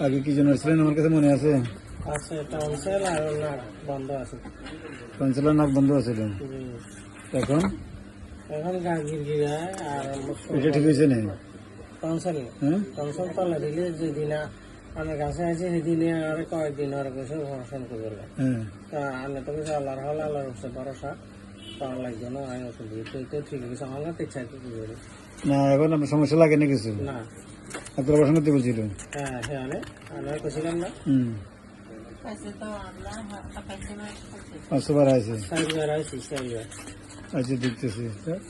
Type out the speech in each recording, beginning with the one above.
আগে কি জন্য ছিলেন আমার কাছে মনে আছে। আছে টনসেল আর নাক বন্ধ আছে। নাক বন্ধ হুম। এখন? এখন গা আর এটা ঠিক হয়েছে না টনসেল হ্যাঁ? টনসেল কাছে আছে সেদিনে আর কয়েকদিন আর কিছু ফোন করবে। হ্যাঁ। তা আমি তো কিছু আল্লাহর হল আল্লাহর হচ্ছে ভরসা। পাওয়ার লাগবে না আমি ওষুধ ঠিক আছে আমার ইচ্ছা কি করি? না এখন সমস্যা লাগে না কিছু? না। আপনার অপারেশন করতে বলছিল হ্যাঁ হ্যাঁ আমি আমি কইছিলাম না। হুম। আচ্ছা দেখতেছি।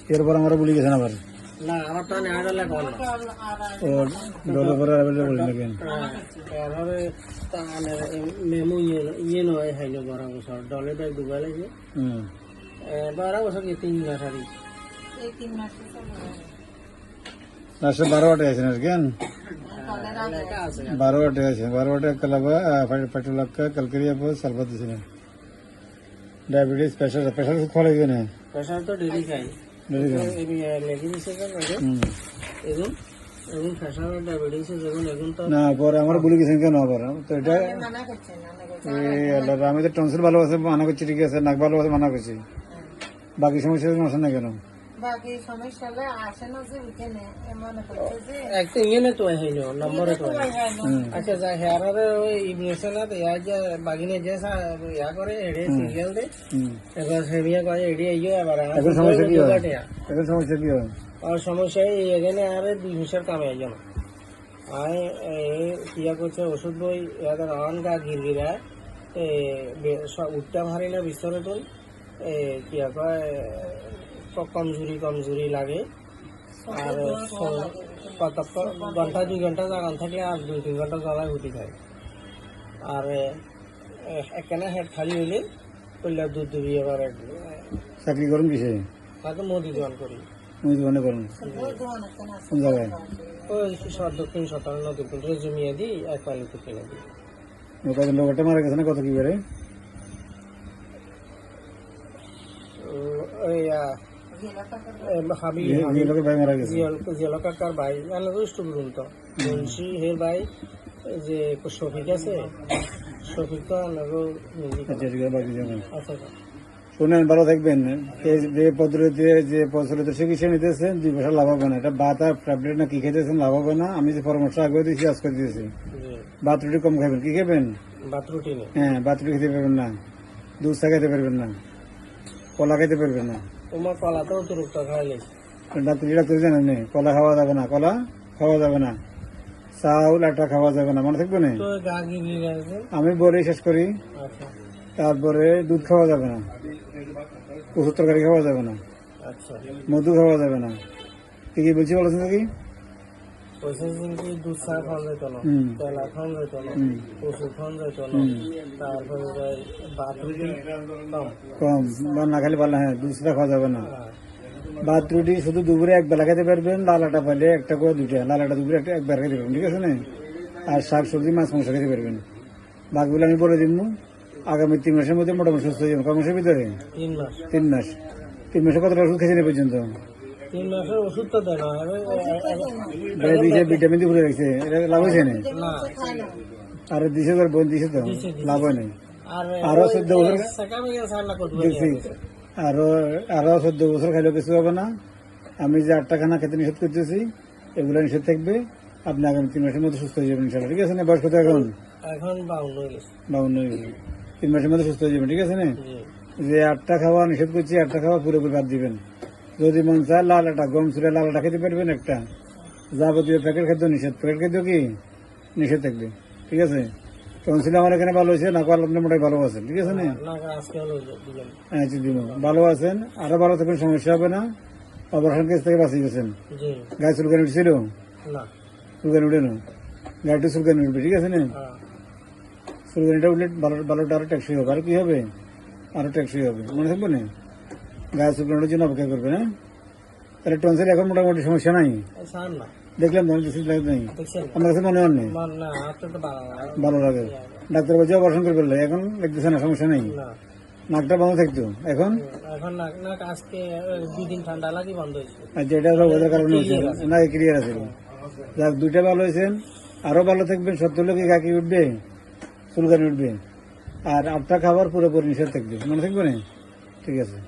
এরপর আমরা বলি গেছেন আবার। না আমার তো নেওয়া গেলে কম ও ডলার পরে অ্যাভেলেবল বলি না কেন? এভাবে তাহলে মেমু ইয়ে ইয়ে নয় হাইলো বারো বছর। ডলে ব্যাগ ডুবাই লাগে। হুম। বারো বছর কি তিন মাস আর লাস্টে বারো আটে আছেন আর কেন? আছে আছে। বারো আটে কালাবা পেট্রোলাক্কা কালকেরিয়া পর ডায়াবেটিস প্রেশার প্রেশার খাওয়া লাগবে না। প্রেশার তো ডেলি খাই Daily খাই। লেগে দিছে কেন হুম। এগুন এগুন প্রেশার ডায়াবেটিস এগুন এগুন তো না পরে আমার বলে গেছেন কেন আবার? তো এটা এই আল্লাহ, আমি তো টনসিল ভালো আছে মানা করছি ঠিক আছে নাক ভালো আছে মানা করছি। বাকি সমস্যা সমস্যা না কেন? বাকি সমস্যা হলে আসে না যে উঠেনে মনে যে একটা ইয়ে তো হাইলো নম্বরে তো আচ্ছা যা হেয়ারে ওই ইবনেশন আছে ইয়া যে বাগিনে যে সা- ইয়া করে এড়ে সিরিয়াল দে। হুম। এবার সেমিয়া করে এড়ে আবার এখন সমস্যা কি হয়? এখন সমস্যা কি হয়? আর সমস্যা এই এখানে আর দুই হিসাব কামে এই কিয়া করছে ওষুধ বই ইয়াদের আন গা গিরগিরা এ বে- স- উঠতে পারি না বিস্তরে কিয়া কয় ক- কমজুরি কমজুরি লাগে। আর ঘণ্টা দুই ঘণ্টা জাগান থাকলে আর দুই তিন ঘণ্টা জ্বালায় উঠি যায়। আর একখানে হেড খালি হইলে কইলা দুধ দুবি এবার চাকরি করুন কিসে? হয়তো মোদি দোয়ান করি। মুই দোকানে করুন? কোন জায়গায়? ওই সব দক্ষিণ শতাংশ নদীর পুকুরে জমিয়ে দিই এক পালিতে কিনে দিই। কত লোকটা মারা গেছে না কত কি ওই এ, হাবি ভাই জিয়াল কাকার ভাই মানে রুষ্ট তো মুন্সি হের ভাই যে শফিক আছে শফিক তো আচ্ছা আচ্ছা। শুনেন ভালো থাকবেন। এই যে পদ্ধতিতে যে প্রচলিত চিকিৎসা নিতেছেন দুই পয়সা লাভ হবে না। এটা বাত আর ট্যাবলেট না কি খেতেছেন লাভ হবে না। আমি যে পরামর্শ আগে দিয়েছি আজকে দিয়েছি। ভাত রুটি কম খাবেন। কি খাবেন? ভাত রুটি হ্যাঁ ভাত রুটি খেতে পারবেন না। দুধ চা খেতে পারবেন না। কলা খেতে পারবেন না। তোমার কলা তো অতিরিক্ত খাইলে ডাক্তার ডাক্তার জানেন কলা খাওয়া যাবে না কলা খাওয়া যাবে না চাউল আটা খাওয়া যাবে না মনে থাকবে না? আমি বলে শেষ করি আচ্ছা। তারপরে দুধ খাওয়া যাবে না ওষুধ তরকারি খাওয়া যাবে না আচ্ছা। মধু খাওয়া যাবে না। কি কি বলছি বলেছেন নাকি? পয়সা কিন্তু দুধ চা খাওয়া যেত না? হুম। তেলা যেত না? ওষুধ খাওয়া যেত না? তারপরে ভাত রুটি কম। কম। না খালি ভালো হ্যাঁ দুধ চা খাওয়া যাবে না। ভাত রুটি শুধু দুপুরে এক বেলা খেতে পারবেন লাল আটা পাইলে একটা করে দুইটা। লাল আটা দুপুরে একটা একবার খেতে পারবেন ঠিক আছে না? আর শাক সবজি মাছ মাংস খেতে পারবেন। বাকিগুলো আমি বলে দিব আগামী তিন মাসের মধ্যে মোটামুটি সুস্থ হয়ে যাবেন কয় মাসের ভিতরে? তিন মাস। তিন মাস। তিন মাসে কতটা ওষুধ খেয়েছেন এ পর্যন্ত? তিন মাসের দিয়েছে ভিটামিন দিয়ে রাখছে এটা লাভ হয়েছে না? আর দিছে তোর বোন দিছে তো দিছে, দিছে। লাভ হয় নাই। আর চোদ্দ বছর গেছে আর চোদ্দ বছর খাইলেও কিছু হবে না। আমি যে আটটা খানা খেতে নিষেধ করতেছি এগুলো নিষেধ থাকবে। আপনি আগামী তিন মাসের মধ্যে সুস্থ হয়ে যাবেন ইনশাল্লাহ ঠিক আছে না বয়স কত এখন? গেছে। বাউন্ন হয়ে গেছে। তিন মাসের মধ্যে সুস্থ হয়ে যাবেন ঠিক আছে না? যে আটটা খাওয়া নিষেধ করছি আটটা খাওয়া পুরোপুরি বাদ দিবেন। যদি মন চায় লাল আটা গম চুরে লাল আটা খেতে পারবেন একটা। যাবতীয় প্যাকেট খাদ্য নিষেধ প্যাকেট খাদ্য কি? নিষেধ থাকবে। ঠিক আছে? টনসিল আমার এখানে ভালো হয়েছে না আপনার মোটাই ভালো আছেন। ঠিক আছে না? হ্যাঁ জি, দিব। ভালো আছেন আরও ভালো থাকবেন সমস্যা হবে না। অপারেশন কেস থেকে বাঁচিয়ে গেছেন। গায়ে চুলকানি উঠছিল? চুলকানি উঠে না? গাড়িটা চুলকানি উঠবে ঠিক আছে না? হ্যাঁ। চুলকানিটা উঠলে ভালো ভালোটা আরও ট্যাক্সি হবে। আর কি হবে? আরও ট্যাক্সি হবে। মনে থাকবে না? গায়ে চুলকানির জন্য অপেক্ষা করবে না তাহলে টনসিল এখন মোটামুটি সমস্যা নাই। দেখলাম তো নাই। আমার কাছে মনে হয় নেই? ভালো লাগে। ডাক্তার বলছে অপারেশন করে ফেললে এখন দেখতেছে না সমস্যা নেই। নাকটা বন্ধ থাকতো। এখন? এখন না না আজকে দুই দিন ঠান্ডা লাগি বন্ধ হয়েছে। আর যেটা হলো ওদের কারণে হয়েছে। না ক্লিয়ার আছে। যাক দুইটা ভালো হয়েছেন আরও ভালো থাকবেন সত্য লোকে কাকি উঠবে চুলকানি উঠবে। আর আটটা খাবার পুরোপুরি নিষেধ থাকবে। মনে থাকবে না? ঠিক আছে।